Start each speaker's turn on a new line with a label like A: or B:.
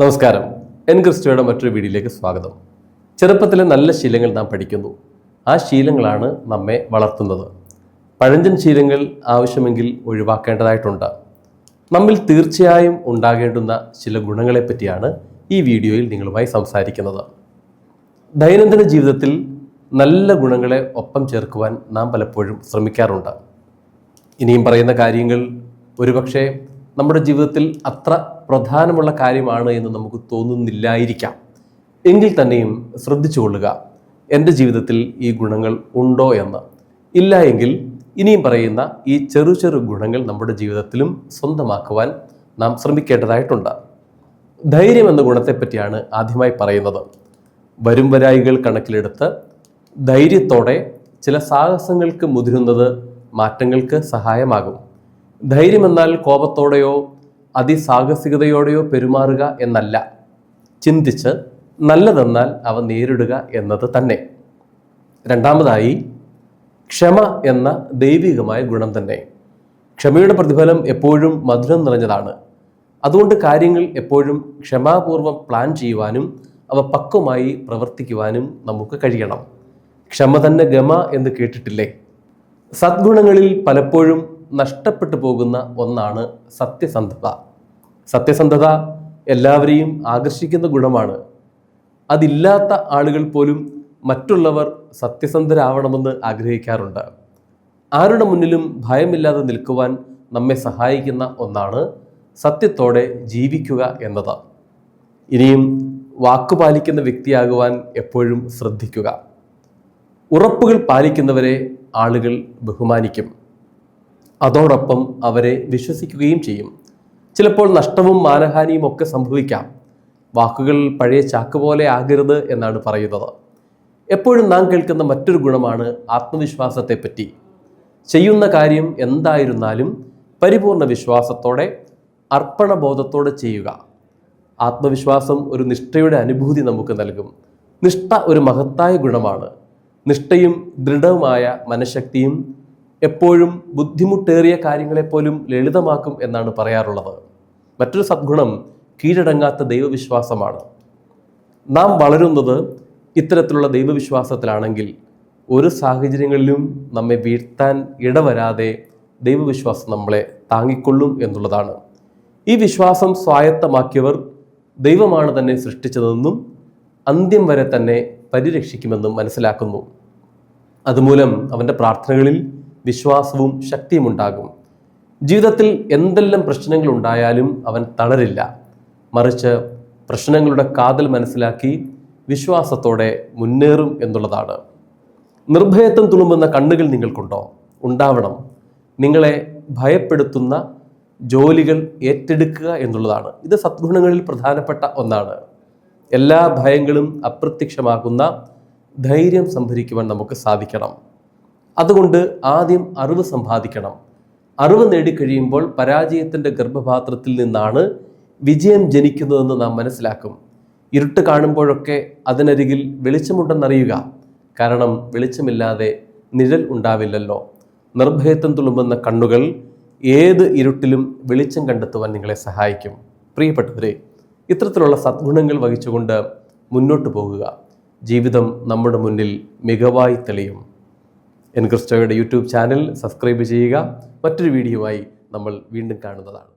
A: നമസ്കാരം. എൻ ക്രിസ്റ്റോയുടെ മറ്റൊരു വീഡിയോയിലേക്ക് സ്വാഗതം. ചെറുപ്പത്തിലെ നല്ല ശീലങ്ങൾ നാം പഠിക്കുന്നു. ആ ശീലങ്ങളാണ് നമ്മെ വളർത്തുന്നത്. പഴഞ്ചൻ ശീലങ്ങൾ ആവശ്യമെങ്കിൽ ഒഴിവാക്കേണ്ടതായിട്ടുണ്ട്. നമ്മിൽ തീർച്ചയായും ഉണ്ടാകേണ്ടുന്ന ചില ഗുണങ്ങളെ പറ്റിയാണ് ഈ വീഡിയോയിൽ നിങ്ങളുമായി സംസാരിക്കുന്നത്. ദൈനംദിന ജീവിതത്തിൽ നല്ല ഗുണങ്ങളെ ഒപ്പം ചേർക്കുവാൻ നാം പലപ്പോഴും ശ്രമിക്കാറുണ്ട്. ഇനിയും പറയുന്ന കാര്യങ്ങൾ ഒരുപക്ഷെ നമ്മുടെ ജീവിതത്തിൽ അത്ര പ്രധാനമുള്ള കാര്യമാണ് എന്ന് നമുക്ക് തോന്നുന്നില്ലായിരിക്കാം. എങ്കിൽ തന്നെയും ശ്രദ്ധിച്ചു കൊള്ളുക എന്റെ ജീവിതത്തിൽ ഈ ഗുണങ്ങൾ ഉണ്ടോ എന്ന്. ഇല്ല എങ്കിൽ ഇനിയും പറയുന്ന ഈ ചെറു ചെറു ഗുണങ്ങൾ നമ്മുടെ ജീവിതത്തിലും സ്വന്തമാക്കുവാൻ നാം ശ്രമിക്കേണ്ടതായിട്ടുണ്ട്. ധൈര്യം എന്ന ഗുണത്തെപ്പറ്റിയാണ് ആദ്യമായി പറയുന്നത്. വരും വരായികൾ കണക്കിലെടുത്ത് ധൈര്യത്തോടെ ചില സാഹസങ്ങൾക്ക് മുതിരുന്നത് മാറ്റങ്ങൾക്ക് സഹായമാകും. ധൈര്യമെന്നാൽ കോപത്തോടെയോ അതിസാഹസികതയോടെയോ പെരുമാറുക എന്നല്ല. ചിന്തിച്ച് നല്ലതെന്നാൽ അവ നേരിടുക എന്നത് തന്നെ. രണ്ടാമതായി ക്ഷമ എന്ന ദൈവികമായ ഗുണം തന്നെ. ക്ഷമയുടെ പ്രതിഫലം എപ്പോഴും മധുരം നിറഞ്ഞതാണ്. അതുകൊണ്ട് കാര്യങ്ങൾ എപ്പോഴും ക്ഷമാപൂർവം പ്ലാൻ ചെയ്യുവാനും അവ പക്വമായി പ്രവർത്തിക്കുവാനും നമുക്ക് കഴിയണം. ക്ഷമ തന്നെ ഗമ എന്ന് കേട്ടിട്ടില്ലേ? സദ്ഗുണങ്ങളിൽ പലപ്പോഴും നഷ്ടപ്പെട്ടു പോകുന്ന ഒന്നാണ് സത്യസന്ധത. സത്യസന്ധത എല്ലാവരെയും ആകർഷിക്കുന്ന ഗുണമാണ്. അതില്ലാത്ത ആളുകൾ പോലും മറ്റുള്ളവർ സത്യസന്ധരാവണമെന്ന് ആഗ്രഹിക്കാറുണ്ട്. ആരുടെ മുന്നിലും ഭയമില്ലാതെ നിൽക്കുവാൻ നമ്മെ സഹായിക്കുന്ന ഒന്നാണ് സത്യത്തോടെ ജീവിക്കുക എന്നത്. ഇനിയും വാക്കുപാലിക്കുന്ന വ്യക്തിയാകുവാൻ എപ്പോഴും ശ്രദ്ധിക്കുക. ഉറപ്പുകൾ പാലിക്കുന്നവരെ ആളുകൾ ബഹുമാനിക്കും. അതോടൊപ്പം അവരെ വിശ്വസിക്കുകയും ചെയ്യും. ചിലപ്പോൾ നഷ്ടവും മാനഹാനിയും ഒക്കെ സംഭവിക്കാം. വാക്കുകൾ പഴയ ചാക്ക് പോലെ ആകരുത് എന്നാണ് പറയുന്നത്. എപ്പോഴും നാം കേൾക്കുന്ന മറ്റൊരു ഗുണമാണ് ആത്മവിശ്വാസത്തെ പറ്റി ചെയ്യുന്ന കാര്യം എന്തായിരുന്നാലും പരിപൂർണ വിശ്വാസത്തോടെ അർപ്പണബോധത്തോടെ ചെയ്യുക. ആത്മവിശ്വാസം ഒരു നിഷ്ഠയുടെ അനുഭൂതി നമുക്ക് നൽകും. നിഷ്ഠ ഒരു മഹത്തായ ഗുണമാണ്. നിഷ്ഠയും ദൃഢവുമായ മനഃശക്തിയും എപ്പോഴും ബുദ്ധിമുട്ടേറിയ കാര്യങ്ങളെ പോലും ലളിതമാക്കും എന്നാണ് പറയാറുള്ളത്. മറ്റൊരു സദ്ഗുണം കീഴടങ്ങാത്ത ദൈവവിശ്വാസമാണ്. നാം വളരുന്നത് ഇത്തരത്തിലുള്ള ദൈവവിശ്വാസത്തിലാണെങ്കിൽ ഒരു സാഹചര്യങ്ങളിലും നമ്മെ വീഴ്ത്താൻ ഇടവരാതെ ദൈവവിശ്വാസം നമ്മളെ താങ്ങിക്കൊള്ളും എന്നുള്ളതാണ്. ഈ വിശ്വാസം സ്വായത്തമാക്കിയവർ ദൈവമാണ് തന്നെ സൃഷ്ടിച്ചതെന്നും അന്ത്യം വരെ തന്നെ പരിരക്ഷിക്കുമെന്നും മനസ്സിലാക്കുന്നു. അതുമൂലം അവന്റെ പ്രാർത്ഥനകളിൽ വിശ്വാസവും ശക്തിയും ഉണ്ടാകും ജീവിതത്തിൽ എന്തെല്ലാം പ്രശ്നങ്ങൾ ഉണ്ടായാലും അവൻ തളരില്ല. മറിച്ച് പ്രശ്നങ്ങളുടെ കാതൽ മനസ്സിലാക്കി വിശ്വാസത്തോടെ മുന്നേറും എന്നുള്ളതാണ്. നിർഭയത്വം തുളുമ്പുന്ന കണ്ണുകൾ നിങ്ങൾക്കുണ്ടോ? ഉണ്ടാവണം. നിങ്ങളെ ഭയപ്പെടുത്തുന്ന ജോലികൾ ഏറ്റെടുക്കുക എന്നുള്ളതാണ്. ഇത് സദ്ഗുണങ്ങളിൽ പ്രധാനപ്പെട്ട ഒന്നാണ്. എല്ലാ ഭയങ്ങളും അപ്രത്യക്ഷമാകുന്ന ധൈര്യം സംഭരിക്കുവാൻ നമുക്ക് സാധിക്കണം. അതുകൊണ്ട് ആദ്യം അറിവ് സമ്പാദിക്കണം. അറിവ് നേടിക്കഴിയുമ്പോൾ പരാജയത്തിന്റെ ഗർഭപാത്രത്തിൽ നിന്നാണ് വിജയം ജനിക്കുന്നതെന്ന് നാം മനസ്സിലാക്കും. ഇരുട്ട് കാണുമ്പോഴൊക്കെ അതിനരികിൽ വെളിച്ചമുണ്ടെന്നറിയുക. കാരണം വെളിച്ചമില്ലാതെ നിഴൽ ഉണ്ടാവില്ലല്ലോ. നിർഭയത്വം തുളുമ്പുന്ന കണ്ണുകൾ ഏത് ഇരുട്ടിലും വെളിച്ചം കണ്ടെത്തുവാൻ നിങ്ങളെ സഹായിക്കും. പ്രിയപ്പെട്ടവരെ ഇത്തരത്തിലുള്ള സദ്ഗുണങ്ങൾ വഹിച്ചുകൊണ്ട് മുന്നോട്ട് പോകുക. ജീവിതം നമ്മുടെ മുന്നിൽ മികവായി തെളിയും. എൻ ക്രിസ്റ്റോയുടെ യൂട്യൂബ് ചാനൽ സബ്സ്ക്രൈബ് ചെയ്യുക. മറ്റൊരു വീഡിയോയുമായി നമ്മൾ വീണ്ടും കാണുന്നതാണ്.